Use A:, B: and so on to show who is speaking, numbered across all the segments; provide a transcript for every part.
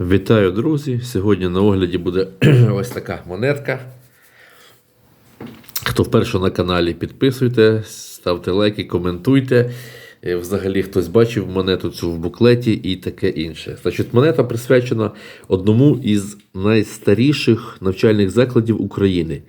A: Вітаю, друзі! Сьогодні на огляді буде ось така монетка. Хто вперше на каналі, підписуйте, ставте лайки, коментуйте. Е, Взагалі хтось бачив монету цю в буклеті і таке інше. Значить, монета присвячена одному із найстаріших навчальних закладів України,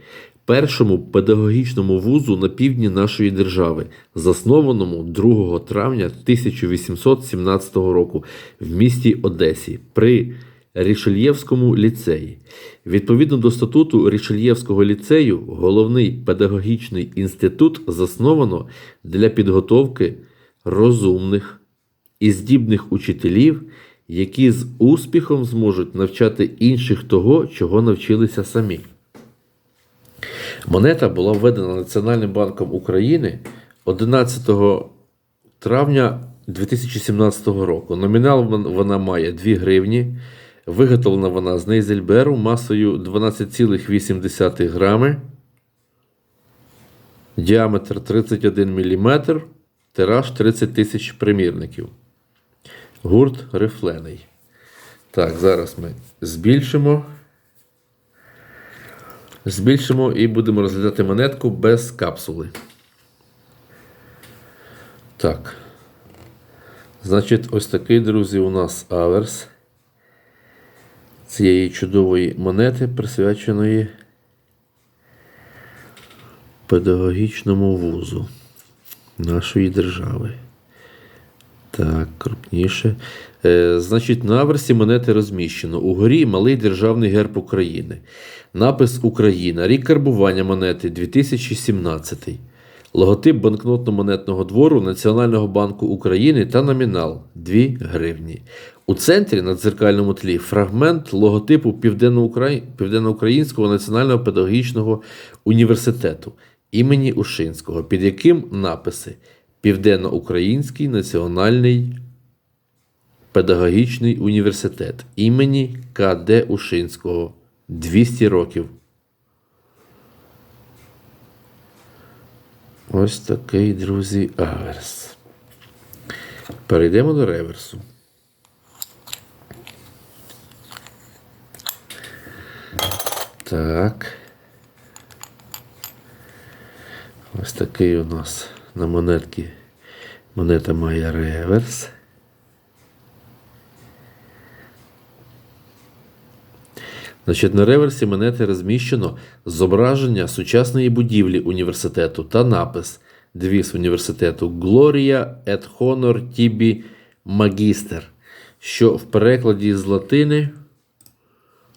A: першому педагогічному вузу на півдні нашої держави, заснованому 2 травня 1817 року в місті Одесі при Рішельєвському ліцеї. Відповідно до статуту Рішельєвського ліцею, головний педагогічний інститут засновано для підготовки розумних і здібних учителів, які з успіхом зможуть навчати інших того, чого навчилися самі. Монета була введена Національним банком України 11 травня 2017 року. Номінал вона має 2 гривні. Виготовлена вона з нейзельберу масою 12,8 грами. Діаметр 31 мм, тираж 30 тисяч примірників. Гурт рифлений. Так, зараз ми збільшимо. Збільшимо і будемо розглядати монетку без капсули. Так. Значить, ось такий, друзі, у нас аверс цієї чудової монети, присвяченої педагогічному вузу нашої держави. Так, крупніше. Е, значить, на аверсі монети розміщено. Угорі малий державний герб України. Напис Україна. Рік карбування монети 2017. Логотип банкнотно-монетного двору Національного банку України та номінал 2 гривні. У центрі на дзеркальному тлі фрагмент логотипу Південноукраїнського національного педагогічного університету імені Ушинського, під яким написи Південноукраїнський національний педагогічний університет імені К.Д. Ушинського 200 років. Ось такий, друзі, аверс. Перейдемо до реверсу. Так. Ось такий у нас на монетці. Монета має реверс. Значить, на реверсі монети розміщено зображення сучасної будівлі університету та напис девіз університету Gloria et honor tibi magister, що в перекладі з латини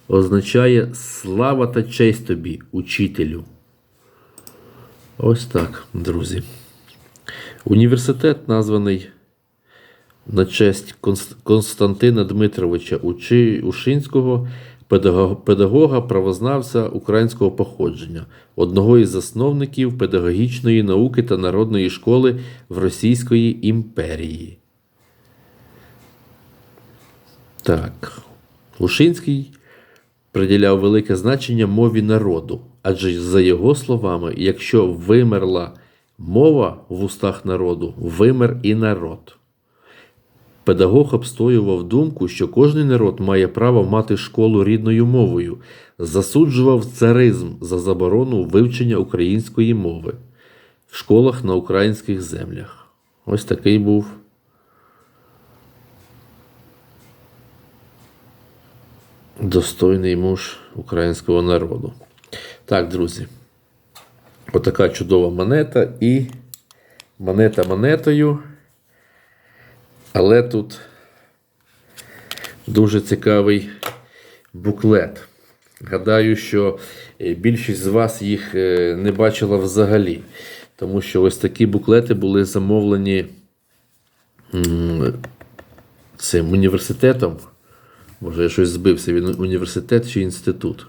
A: означає слава та честь тобі, учителю. Ось так, друзі. Університет названий на честь Константина Дмитровича Ушинського, педагога, правознавця українського походження, одного із засновників педагогічної науки та народної школи в Російської імперії. Так, Ушинський приділяв велике значення мові народу, адже за його словами, якщо вимерла мова в устах народу, вимер і народ. Педагог обстоював думку, що кожен народ має право мати школу рідною мовою, засуджував царизм за заборону вивчення української мови в школах на українських землях. Ось такий був достойний муж українського народу. Так, друзі. Отака чудова монета і монета монетою. Але тут дуже цікавий буклет. Гадаю, що е, більшість з вас їх е, не бачила взагалі. Тому що ось такі буклети були замовлені цим університетом. Може, я щось збився. Він університет чи інститут?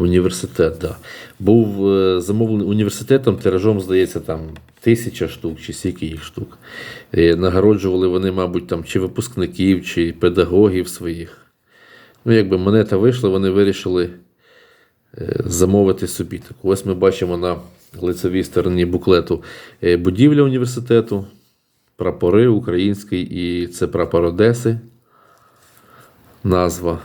A: Університет. Да. Був е, замовлений університетом, тиражом, здається, там тисяча штук, чи скільки їх штук. Е, Нагороджували вони, мабуть, там чи випускників, чи педагогів своїх. Ну, якби монета вийшла, вони вирішили е, замовити собі. Так, ось ми бачимо на лицевій стороні буклету е, будівля університету, прапори український, і це прапор Одеси. назва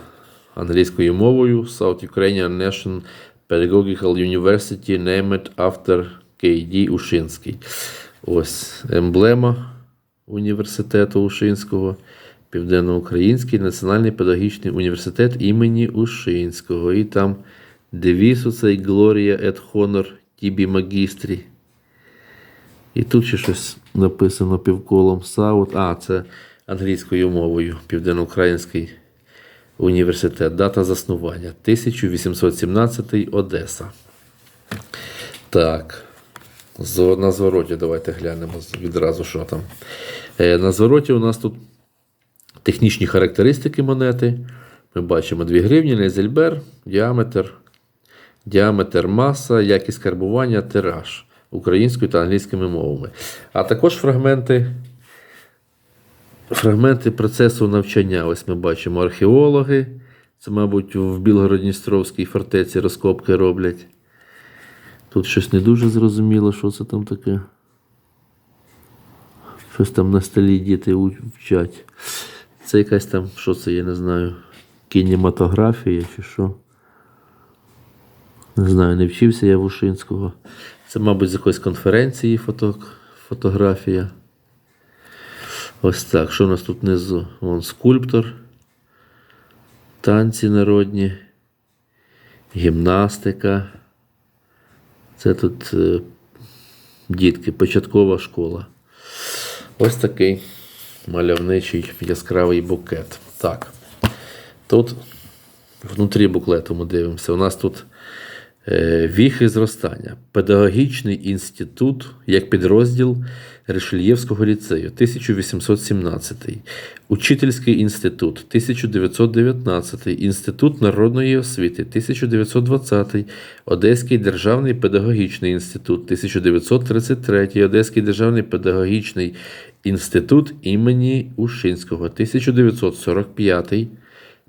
A: англійською мовою South Ukrainian National Pedagogical University named after K.D. Ушинський. Ось емблема університету Ушинського. Південноукраїнський національний педагогічний університет імені Ушинського. І там девіз оцей Gloria et Honor Tibi Magistri. І тут ще щось написано півколом Саут. А, це англійською мовою. Південноукраїнський університет. Дата заснування 1817 Одеса. Так. На звороті давайте глянемо відразу, що там. Е, На звороті у нас тут технічні характеристики монети. Ми бачимо 2 гривні, Незельбер, діаметр, діаметр, маса, якість карбування, тираж українською та англійськими мовами. А також фрагменти, фрагменти процесу навчання. Ось ми бачимо археологи. Це, мабуть, в Білгород-Дністровській фортеці розкопки роблять. Тут щось не дуже зрозуміло, що це там таке. Щось там на столі діти вчать. Це якась там, що це, я не знаю, кінематографія чи що. Не знаю, не вчився я Вушинського. Це, мабуть, з якоїсь конференції фото, фотографія. Ось так. Що у нас тут внизу? Вон скульптор, танці народні, гімнастика. Це тут е, дітки, початкова школа. Ось такий мальовничий яскравий букет. Так. Тут внутрі буклету ми дивимося. У нас тут віхи зростання. Педагогічний інститут як підрозділ Решельєвського ліцею 1817. Учительський інститут 1919. Інститут народної освіти 1920. Одеський державний педагогічний інститут 1933. Одеський державний педагогічний інститут імені Ушинського 1945.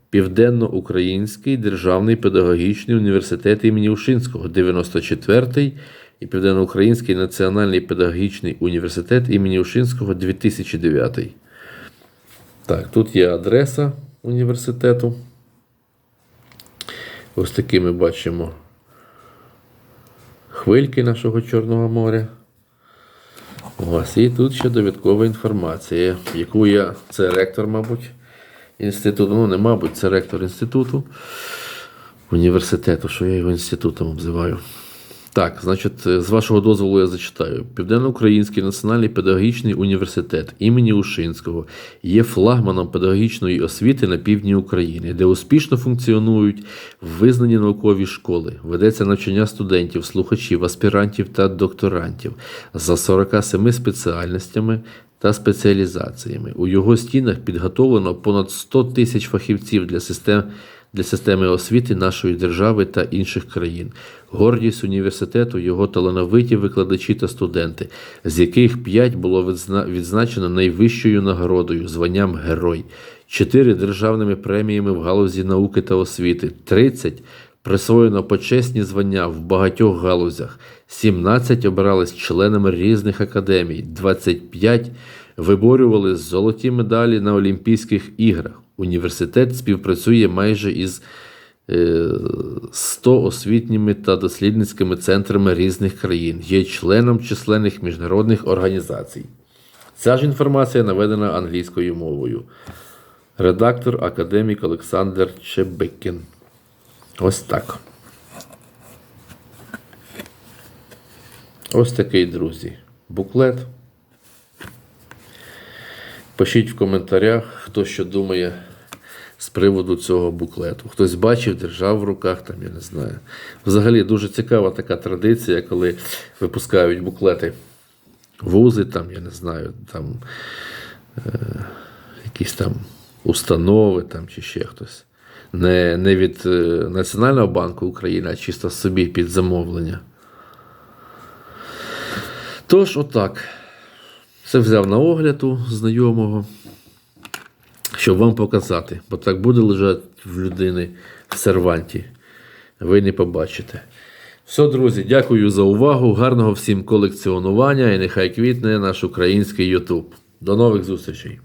A: Південно-Український державний педагогічний університет імені Ушинського, 94-й і Південно-Український національний педагогічний університет імені Ушинського, 2009. Так, тут є адреса університету. Ось такі ми бачимо хвильки нашого Чорного моря. Ось, і тут ще довідкова інформація, яку я, це ректор, мабуть, інституту, ну не мабуть, це ректор інституту університету, що я його інститутом обзиваю. Так, значить, з вашого дозволу я зачитаю. Південно-Український національний педагогічний університет імені Ушинського є флагманом педагогічної освіти на півдні України, де успішно функціонують визнані наукові школи, ведеться навчання студентів, слухачів, аспірантів та докторантів за 47 спеціальностями та спеціалізаціями. У його стінах підготовлено понад 100 тисяч фахівців для систем для системи освіти нашої держави та інших країн. Гордість університету, його талановиті викладачі та студенти, з яких 5 було відзначено найвищою нагородою, званням Герой, 4 державними преміями в галузі науки та освіти, 30 присвоєно почесні звання в багатьох галузях, 17 обирались членами різних академій, 25 виборювали золоті медалі на Олімпійських іграх. Університет співпрацює майже із е, 100 освітніми та дослідницькими центрами різних країн, є членом численних міжнародних організацій. Ця ж інформація наведена англійською мовою. Редактор академік Олександр Чебикін. Ось так. Ось такий, друзі, буклет. Пишіть в коментарях, хто що думає з приводу цього буклету. Хтось бачив, держав в руках, там, я не знаю. Взагалі дуже цікава така традиція, коли випускають буклети вузи, там, я не знаю, там е, якісь там установи там, чи ще хтось. Не, не від е, Національного банку України, а чисто собі під замовлення. Тож, отак. Це взяв на огляд у знайомого, щоб вам показати, бо так буде лежати в людини в серванті. Ви не побачите. Все, друзі, дякую за увагу. Гарного всім колекціонування і нехай квітне наш український Ютуб. До нових зустрічей!